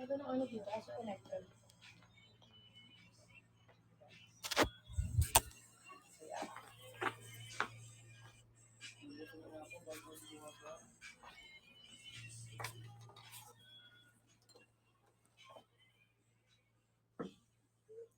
Ganda ng ano dito kasi connected.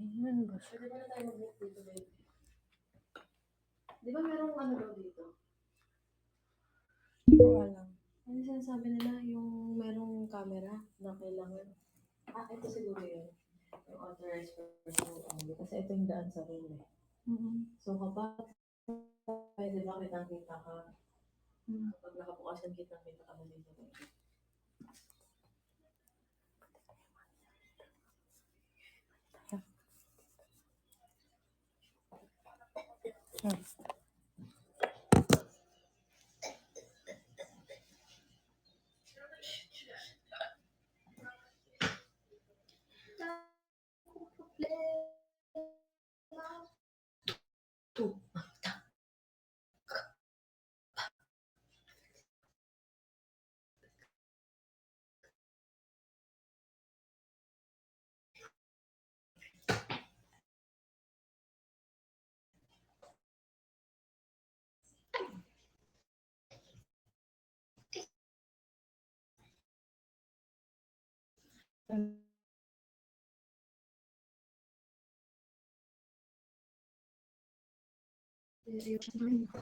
Ayan ba? Pwede ba na tayo mag-book dito, babe? Di ba merong ano daw dito? Hindi ko alam. Ano sinasabi nila? Yung merong camera na kailangan. Ah, ito siguro yun. Yung authorized person only. Kasi ito yung daan sa room eh. Mm-hmm. So kapag pwede ba kitang-kita ka? Mm. Kapag nakabukasan kitang-kita ka na dito.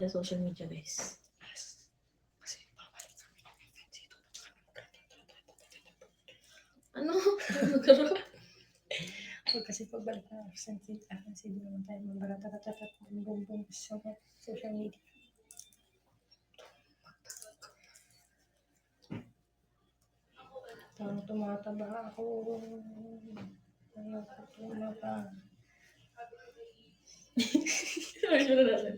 de social media guys. Ano? Nagkaroon? kasi pag balik na absentee, absentee naman tayo, mabarat-tarat-tarat, social media. Parang tumataba ako. Ayoko tumaba. Ay, siya na natin.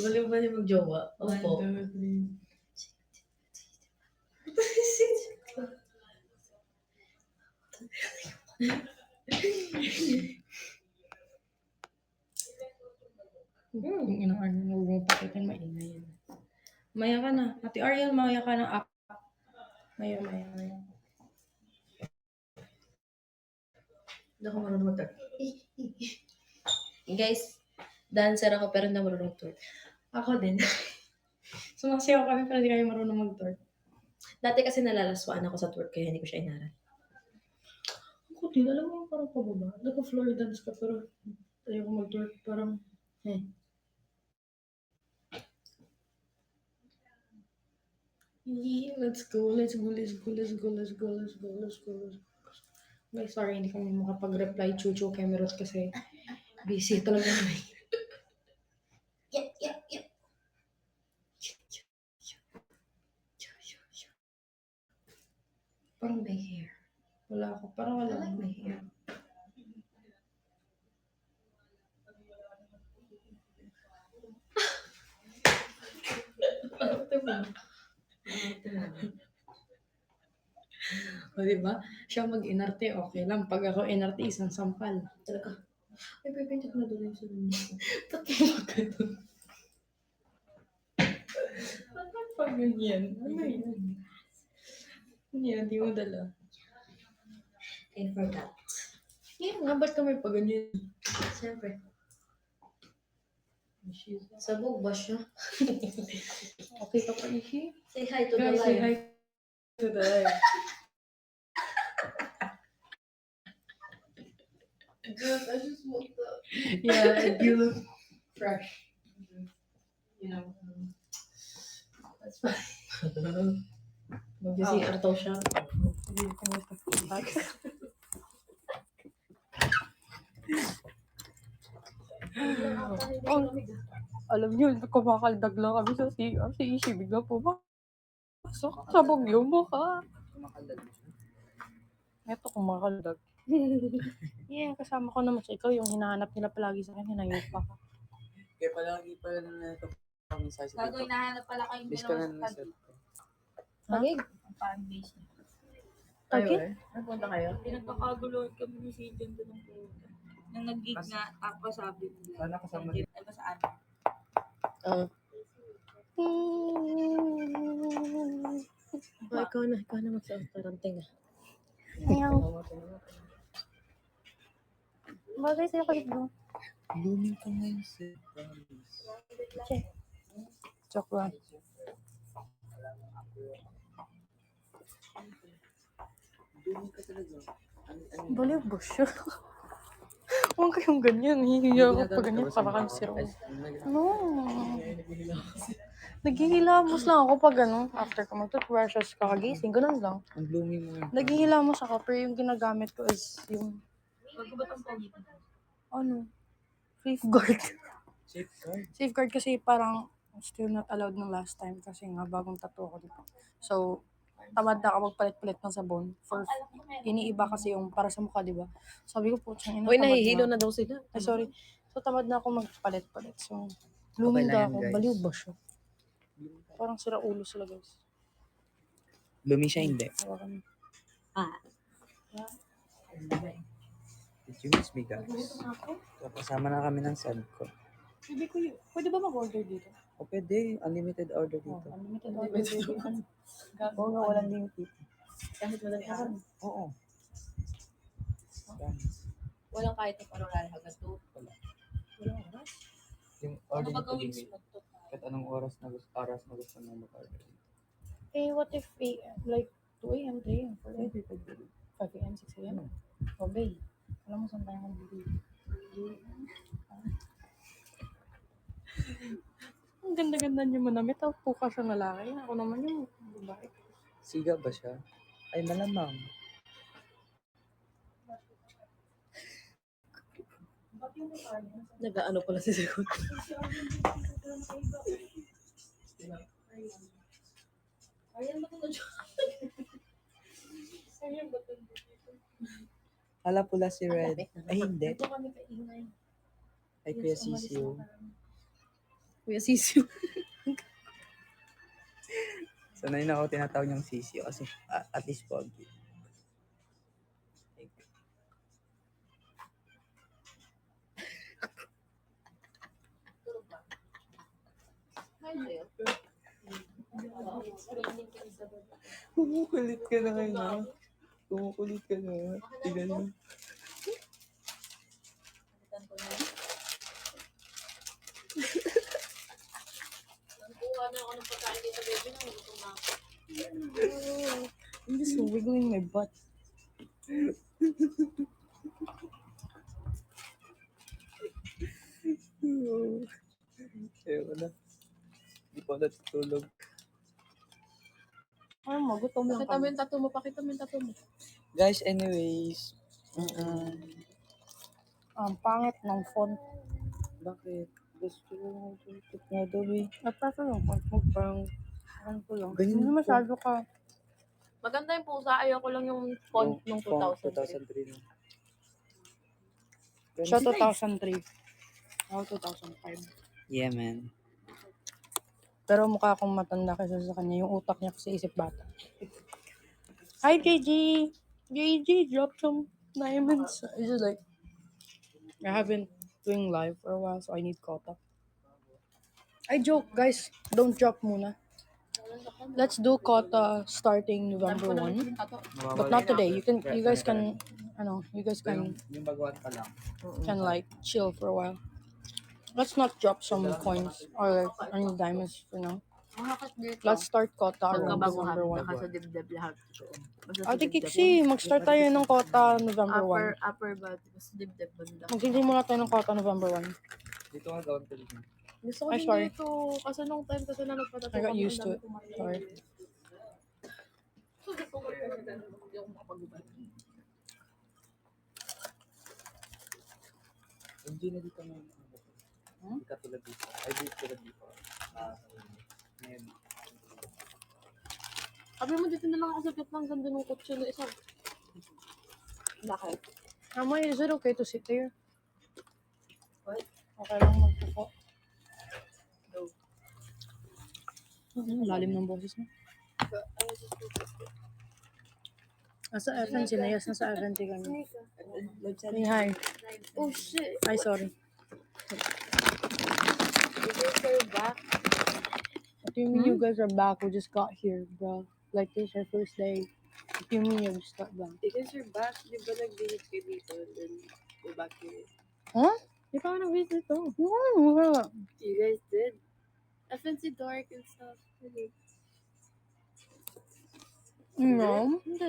Galing ba niya magjowa? Opo. Hmm, yung inang ano, huwag mong pakitin, maingay yan. Maya ka na. Ate Ariel, maya ka na. Up. Maya, maya, maya. Hindi ako marunong mag-twerk. Guys, dancer ako pero hindi marunong mag-twerk. Ako din. Sumasayaw kami pero di kami marunong mag-twerk. Dati kasi nalalaswaan ako sa twerk kaya hindi ko siya inaral. Ako din, alam mo parang pababa. Naka-floor dance ka pero ayoko mag-twerk. Parang, eh. Yeah, let's go, let's go, let's go, let's go, let's go, let's go, let's go, let's go. Guys, sorry, hindi kami makapag-reply Chucho Cameros kasi busy talaga kami. Yeah, yeah, yeah. Parang may hair. Wala ako, parang wala akong my hair. Arte mo. O, diba? Siya mag-inarte, okay lang. Pag ako inarte, isang sampal. Talaga. Ay, pipinta ko na doon yung sunod mo. Ba't kaya ka doon? Ano pa ganyan? Ano yan? Ano yan? Di mo dala. I forgot. Yan nga, ba't ka may pa ganyan? Siyempre. Sabog ba siya? Okay ka pa, Ishi? Say hi to the Guys, say live. hi to the live. Dude, I just woke up. Yeah, you look fresh. You know, um, That's fine. Mag-CR daw siya. Hindi ko Alam niyo, kumakaldag lang kami sa CR. Si Ishi bigla po ba? Pasok, sabog yung mukha. Eto, kumakaldag. yeah, kasama ko naman siya. Ikaw yung hinahanap nila palagi sa akin, hinayin pa ka. Kaya palagi pa na ito kami sa sa Gago, hinahanap pala kayong dalawa sa ng set niya. Okay. Nagpunta kayo? Pinagkakaguloan kami ni si Jen doon ng pumunta. Nang nag-gig Kas- nga, tapos sabi nila. Sana kasama Jen, Ay, basta ano. Oo. Oh, ikaw na, ikaw na magsuot. Parang tinga. Ayaw. Bagay sa'yo kalit mo. Blooming ka ngayon si Che. Joke lang. Blooming ka talaga. Ano, ano, Baliw ba siya? Huwag kayong ganyan. Hihiya ako pag ganyan. Para kang siro. No. Naghihilamos lang ako pag ano, after ko mag-toothbrushes, kakagising, ganun lang. Ang blooming mo yun. Naghihilamos ako, pero yung ginagamit ko is yung, ano, safeguard. Safeguard. safeguard kasi parang still not allowed ng last time kasi nga bagong tattoo ako dito. So, tamad na ako magpalit-palit ng sabon. For, iniiba kasi yung para sa mukha, di ba? Sabi ko po, ina, Uy, nahihilo na. na daw sila. Ay, sorry. So, tamad na ako magpalit-palit. So, lang na yan, ako. guys. Baliw ba siya? Parang sira ulo sila, guys. Blooming siya hindi. Hawakan mo. Did you miss me guys? So, kasama na kami ng son ko. Pwede, ko yun. Pwede ba mag-order dito? O pwede, unlimited order Oh, dito. unlimited order dito. Oo nga, walang limit dito. Kahit walang araw. Oo. Walang kahit na parang lalo hanggang to. Wala. Walang oras. Yung Ano order ba dito gawin limit. Kahit anong oras na gusto, oras na gusto mo mag-order. Eh, what if, eh, like, 2 a.m., 3 a.m., 4 a.m., Pwede, pwede. 5 a.m., 6 a.m.? Okay. Alam mo saan tayo magbibili? Ang ganda-ganda niyo manamit. Tapos puka siya na lalaki. Ako naman yung babae. Siga ba siya? Ay, malamang. Nag-ano pala si Sigurd. Hala pula si Red. Ay, hindi. Ito kami kaingay. Ay, Kuya Sisiu. Kuya Sisiu. Sanay na ako tinatawag niyang Sisiu kasi ah, at least pogi. Kumukulit ka na ha. Kumukulit ka na. Tignan mo. I'm just wiggling my butt. Ayoko na. Hindi pa ako natutulog. Ano mo, gutom lang Pakita mo kami. yung tattoo mo. Pakita mo yung tattoo mo. Guys, anyways. Uh, Ang pangit ng font. bakit? Gusto ko tututok nga daw eh. Yung font mo, parang, ano ko lang. Ganyan Hindi po. masyado ka. Maganda yung pusa. Ayoko lang yung font Yung nung font 2003. 2003 na. Siya Ganun. 2003. Ako 2005. Yeah, man. Pero mukha akong matanda kaysa sa kanya. Yung utak niya kasi isip bata. Hi, JG! JG, drop some diamonds. It's just like, I haven't doing live for a while, so I need quota. I joke, guys. Don't drop muna. Let's do quota uh, starting November 1. But not today. You can, you guys can, I know, you guys can, can like chill for a while. Let's not drop some coins or any diamonds for now. Makakas dito. Let's start quota around Magkabaguhan. November 1. Baka sa dibdib lahat. Basta sa Ate dibdib. Kiksi, mag-start tayo ng quota November Upper, 1. upper ba? Basta dibdib banda. Magsisimula tayo ng quota November 1. Dito nga gawin ko dito. Gusto ko Ay, din sorry. dito. Kasi nung time kasi na nagpatato I got used to it. Sorry. Hindi na dito na. Hmm? Hindi katulad dito. Ay, dito tulad dito. Ah, ngayon. Sabi mo dito na lang ako sa Vietnam. Ganda ng kotse na isa. Bakit? Mama, is it okay to sit here? What? Okay lang magpupo. No. Ano, lalim ng boses mo. Nasa FN, sinayas na sa FNT kami. Hey, hi. Oh shit. Ay, sorry. Is it your back? What do you mean you guys are back? We just got here, bro. Like, this is our first day. What do you mean you just got back? Because you're back, di ba nag-visit ka dito? Then, go back here. Huh? Di ba ako nag-visit to? No, wala. You guys did? I fancy Dark and stuff. No. Hindi.